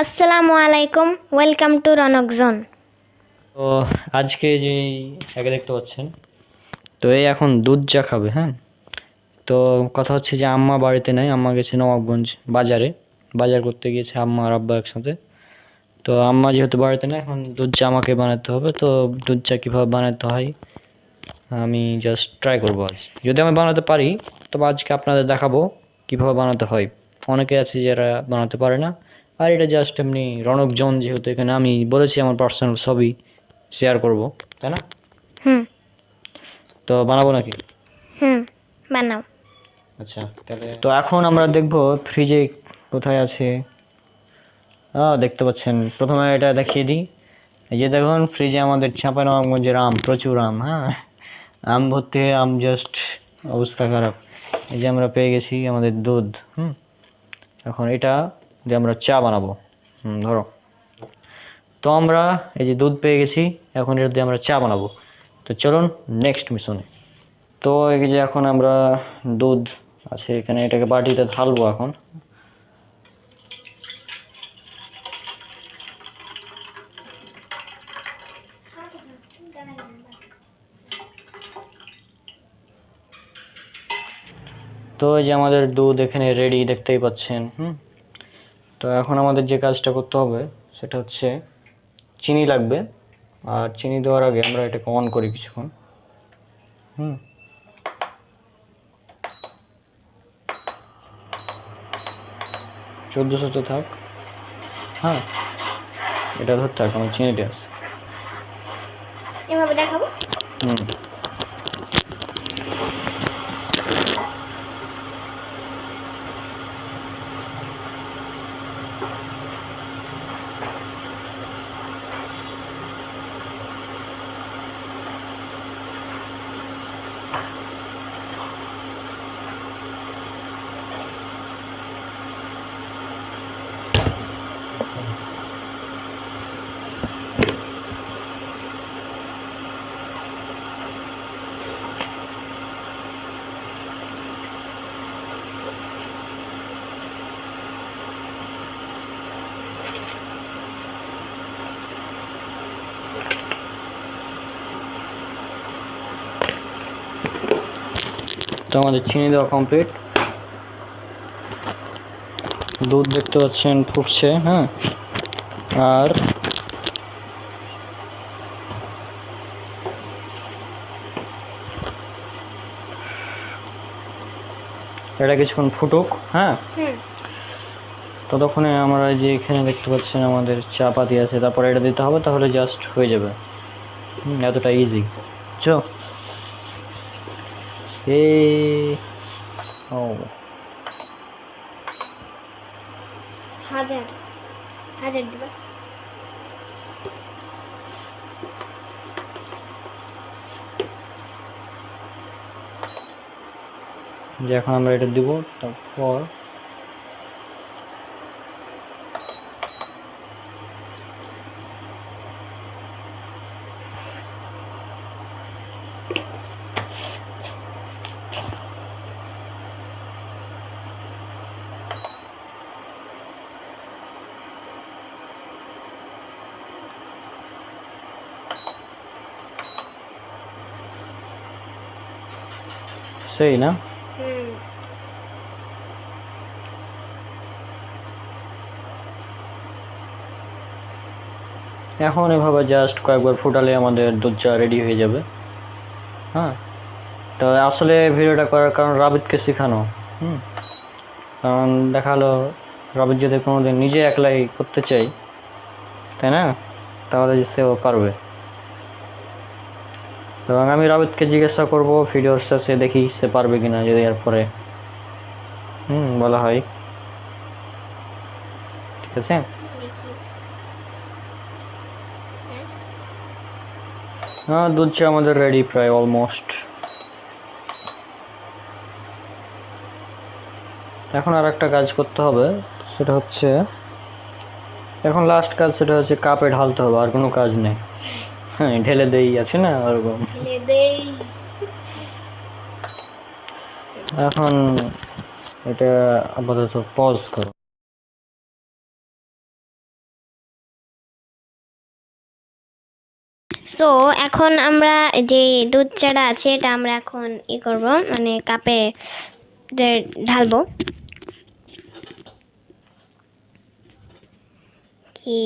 আসসালামু আলাইকুম, welcome to Raunak zone তো আজকে যে একে দেখতে পাচ্ছেন, তো এই এখন দুধ চা খাবে হ্যাঁ? তো কথা হচ্ছে যে আম্মা বাড়িতে নেই, আম্মা গেছে নবাবগঞ্জ বাজারে। বাজার করতে গিয়েছে আম্মা আর আব্বা একসাথে। তো আম্মা যেহেতু বাড়িতে নেই, এখন দুধ চা আমাকে বানাতে হবে, তো দুধ চা কীভাবে বানাতে হয় আমি জাস্ট ট্রাই করব আজ। যদি আমি বানাতে পারি, তবে আজকে আপনাদের দেখাবো কীভাবে বানাতে হয়। অনেকে আছে যারা বানাতে পারে না আর এটা জাস্ট এমনি রনক জন যেহেতু এখানে আমি বলেছি আমার পার্সোনাল ছবি শেয়ার করব তাই না? হুম। তো বানাবো নাকি? হুম বানাও। আচ্ছা তাহলে তো এখন আমরা দেখব ফ্রিজে কোথায় আছে। দেখতে পাচ্ছেন। প্রথমে এটা দেখিয়ে দিই। এই যে দেখুন ফ্রিজে আমাদের চাঁপানগঞ্জের আম প্রচুর আম হ্যাঁ? আম ভর্তি হয়ে আম জাস্ট অবস্থা খারাপ। এই যে আমরা পেয়ে গেছি আমাদের দুধ হুম? এখন এটা দিয়ে আমরা চা বানাবো। ধরো। তো আমরা এই যে দুধ পেয়ে গেছি, এখন এটা দিয়ে আমরা চা বানাবো। তো চলুন নেক্সট মিশনে তো এই যে এখন আমরা দুধ আছে এখানে, এটাকে বাটিতে ঢালবো এখন। তো এই যে আমাদের দুধ এখানে রেডি দেখতেই পাচ্ছেন, হুম। তো এখন আমাদের যে কাজটা করতে হবে সেটা হচ্ছে চিনি লাগবে। আর চিনি দেওয়ার আগে আমরা এটাকে অন করি কিছুক্ষণ। হুম। চোদ্দোশো তো থাক। হ্যাঁ এটা ধর থাক আমার চিনিটা আছে। এভাবে দেখাবো? হুম। তো আমাদের চিনি দেওয়া কমপ্লিট দুধ দেখতে পাচ্ছেন ফুটছে হ্যাঁ? আর এটা কিছুক্ষণ ফুটুক হ্যাঁ? ততক্ষণে আমরা যে এখানে দেখতে পাচ্ছেন আমাদের চা পাতি আছে তারপরে এটা দিতে হবে তাহলে জাস্ট হয়ে যাবে। এতটা ইজি চ। এ ও হাজার হাজার দিবা যে এখন আমরা এটা দিব তারপর সেই না? এখন এভাবে জাস্ট কয়েকবার ফুটালে আমাদের দুধ চা রেডি হয়ে যাবে। হ্যাঁ? তো আসলে ভিডিওটা করার কারণ রাবিদকে শেখানো। হুম? কারণ দেখাল রাবিদ যদি কোনোদিন নিজে একলাই করতে চাই তাই না? তাহলে যে সেও পারবে। এবং আমি রাবিদকে জিজ্ঞাসা করব ভিডিওর শেষে দেখি সে পারবে কি না যদি এরপরে। হুম, বলা হয়। ঠিক আছে? হ্যাঁ দুধ চা আমাদের রেডি প্রায় অলমোস্ট এখন আর একটা কাজ করতে হবে, সেটা হচ্ছে, এখন লাস্ট কাজ সেটা হচ্ছে কাপে ঢালতে হবে, আর কোনো কাজ নেই। হ্যাঁ, ঢেলে দেই আছে না ওরকম? এখন এটা আপাতত পজ করো। সো এখন আমরা যে দুধ চাটা আছে এটা আমরা এখন ই করব মানে কাপে ঢালবো। কি?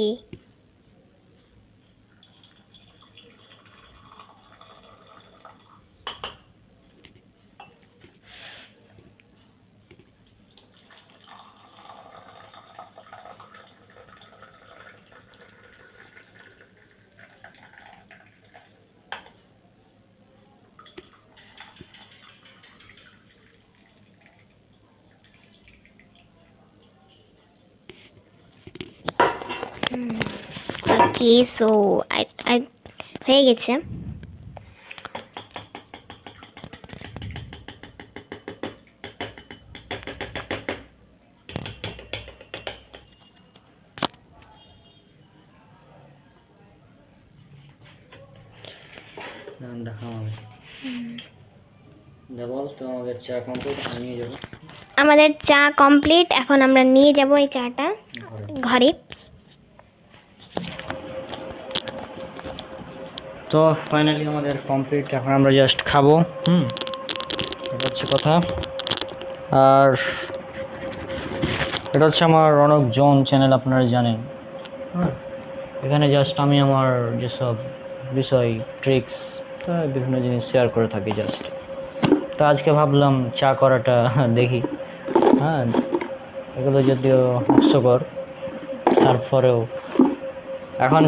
কি সো হয়ে গেছে। আমাদের চা কমপ্লিট এখন আমরা নিয়ে যাব এই চাটা। ঘরে। তো ফাইনালি আমাদের কমপ্লিট এখন আমরা জাস্ট খাব, হুম? এটা হচ্ছে কথা। আর এটা হচ্ছে আমার রনক জোন চ্যানেল আপনারা জানেন। এখানে জাস্ট আমি আমার যেসব বিষয় ট্রিক্স বিভিন্ন জিনিস শেয়ার করে থাকি জাস্ট তো আজকে ভাবলাম চা করাটা দেখি। হ্যাঁ এগুলো যদিও হাস্যকর তারপরেও এখন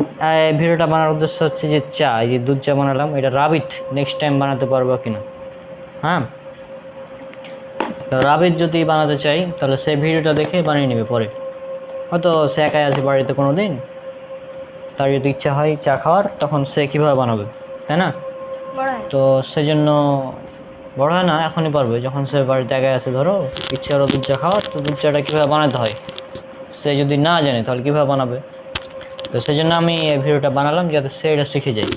এই ভিডিওটা বানানোর উদ্দেশ্য হচ্ছে যে চা এই যে দুধ চা বানালাম এটা রাবিট নেক্সট টাইম বানাতে পারব কিনা? হ্যাঁ? তো রাবিট যদি বানাতে চাই তাহলে সেই ভিডিওটা দেখে বানিয়ে নেবে পরে। হয়তো সে একাই আছে বাড়িতে কোনো দিন তার যদি ইচ্ছা হয় চা খাওয়ার তখন সে কীভাবে বানাবে তাই না? তো সেজন্য বড় হয় না এখনই পারবে। যখন সে বাড়িতে একাই আছে ধরো ইচ্ছে হলো দুধ চা খাওয়ার তো দুধ চাটা কীভাবে বানাতে হয়? সে যদি না জানে তাহলে কীভাবে বানাবে? তো সেই জন্য আমি এই ভিডিওটা বানালাম যাতে সে এটা শিখে যায়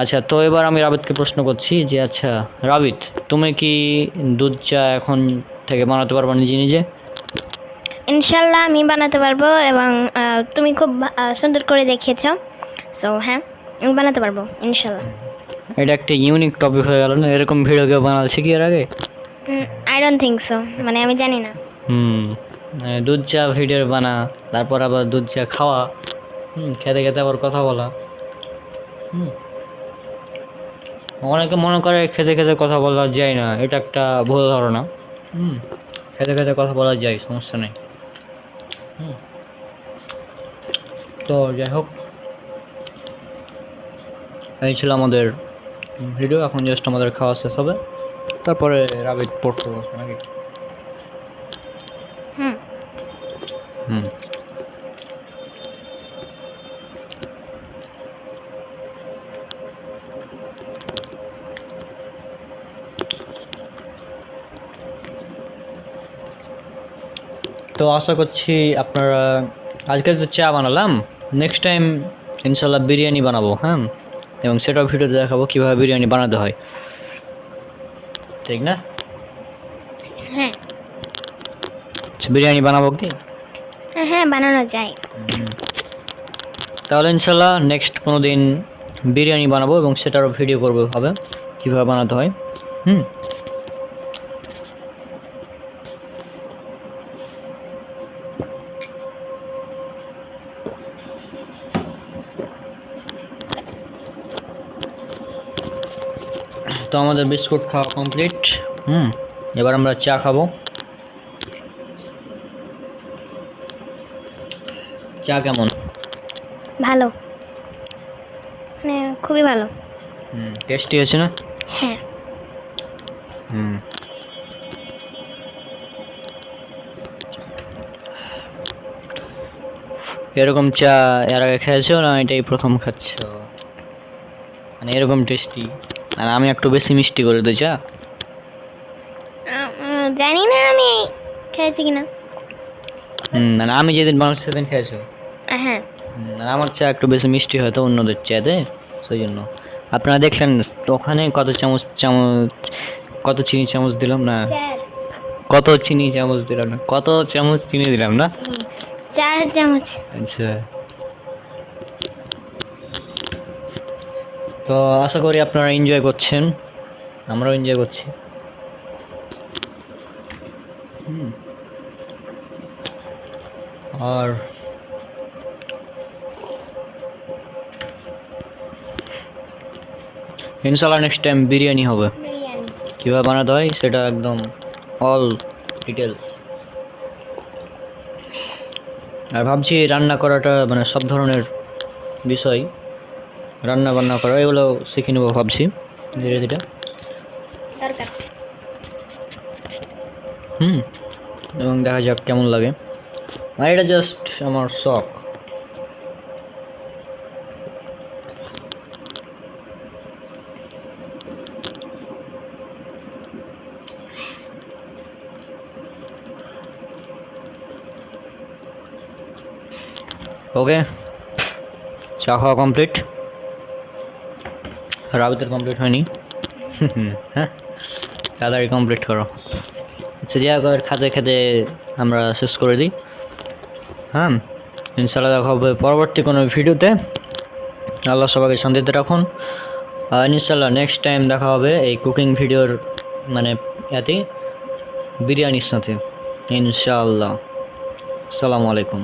আচ্ছা তো এবার আমি রাবিতকে প্রশ্ন করছি যে আচ্ছা রাবিত তুমি কি দুধ চা এখন থেকে বানাতে পারবা নিজে নিজে? ইনশাল্লাহ আমি বানাতে পারব এবং তুমি খুব সুন্দর করে দেখিয়েছ। সো হ্যাঁ আমি বানাতে পারব ইনশাল্লাহ এটা একটা ইউনিক টপিক হয়ে গেল না? এরকম ভিডিও কেউ বানাচ্ছে কি এর আগে? আই ডোন্ট থিঙ্ক সো মানে আমি জানি না। হুম দুধ চা ভিডিও বানা তারপর আবার দুধ চা খাওয়া। হুম খেতে খেতে আবার কথা বলা। হুম। অনেকে মনে করে খেতে খেতে কথা বলা যায় না এটা একটা ভুল ধারণা। হুম খেতে খেতে কথা বলা যায় সমস্যা নেই। হুম। তো যাই হোক এই ছিল আমাদের ভিডিও এখন জাস্ট আমাদের খাওয়া শেষ হবে। তারপরে রাবিট পড়তে বসবে নাকি? হুম। হুম। তো আশা করছি আপনারা আজকে তো চা বানালাম নেক্সট টাইম ইনশাল্লাহ বিরিয়ানি বানাবো হ্যাঁ? এবং সেটাও ভিডিওতে দেখাবো কীভাবে বিরিয়ানি বানাতে হয়। ঠিক না? হ্যাঁ। আচ্ছা, বিরিয়ানি বানাবো কি? হ্যাঁ হ্যাঁ বানানো যায়। তাহলে ইনশাল্লাহ নেক্সট কোনো দিন বিরিয়ানি বানাবো এবং সেটারও ভিডিও করব হবে কীভাবে বানাতে হয়। হুম? তো আমাদের বিস্কুট খাওয়া কমপ্লিট। হুম এবার আমরা চা খাব। চা কেমন? ভালো। মানে খুবই ভালো। হুম টেস্টি আছে না? হ্যাঁ। হুম। এরকম চা এর আগে খেয়েছো না এটাই প্রথম খাচ্ছ? মানে এরকম টেস্টি? আর আমি একটু বেশি মিষ্টি করে দিই চা জানি না আমি খেয়েছি কিনা। হুম মানে আমি যেদিন মানুষ সেদিন খেয়েছো। হ্যাঁ। আমার চা একটু বেশি মিষ্টি হয় তো অন্যদের চাতে সেই জন্য। আপনারা দেখলেন ওখানে কত চামচ চামচ কত চিনি চামচ দিলাম না? কত চিনি চামচ দিলাম না? কত চামচ চিনি দিলাম না? চার চামচ। আচ্ছা। তো আশা করি আপনারা এনজয় করছেন। আমরাও এনজয় করছি। হুম। আর ইনশাল্লাহ নেক্সট টাইম বিরিয়ানি হবে। কীভাবে বানাতে হয় সেটা একদম অল ডিটেলস আর ভাবছি রান্না করাটা মানে সব ধরনের বিষয় রান্না বান্না করা এগুলো শিখে নেব ভাবছি ধীরে ধীরে। হুম এবং দেখা যাক কেমন লাগে। আর এটা জাস্ট আমার শখ। ওকে চা খাওয়া কমপ্লিট রাবিতের কমপ্লিট হয়নি। হ্যাঁ তাড়াতাড়ি কমপ্লিট করো। আচ্ছা যাই হোক খাতে খেতে আমরা শেষ করে দিই। হ্যাঁ ইনশাল্লাহ দেখা হবে পরবর্তী কোনো ভিডিওতে। আল্লাহ সবাইকে শান্তিতে রাখুন। আর ইনশাল্লাহ নেক্সট টাইম দেখা হবে এই কুকিং ভিডিওর মানে এতে, বিরিয়ানির সাথে। ইনশাআল্লাহ। আসসালামু আলাইকুম।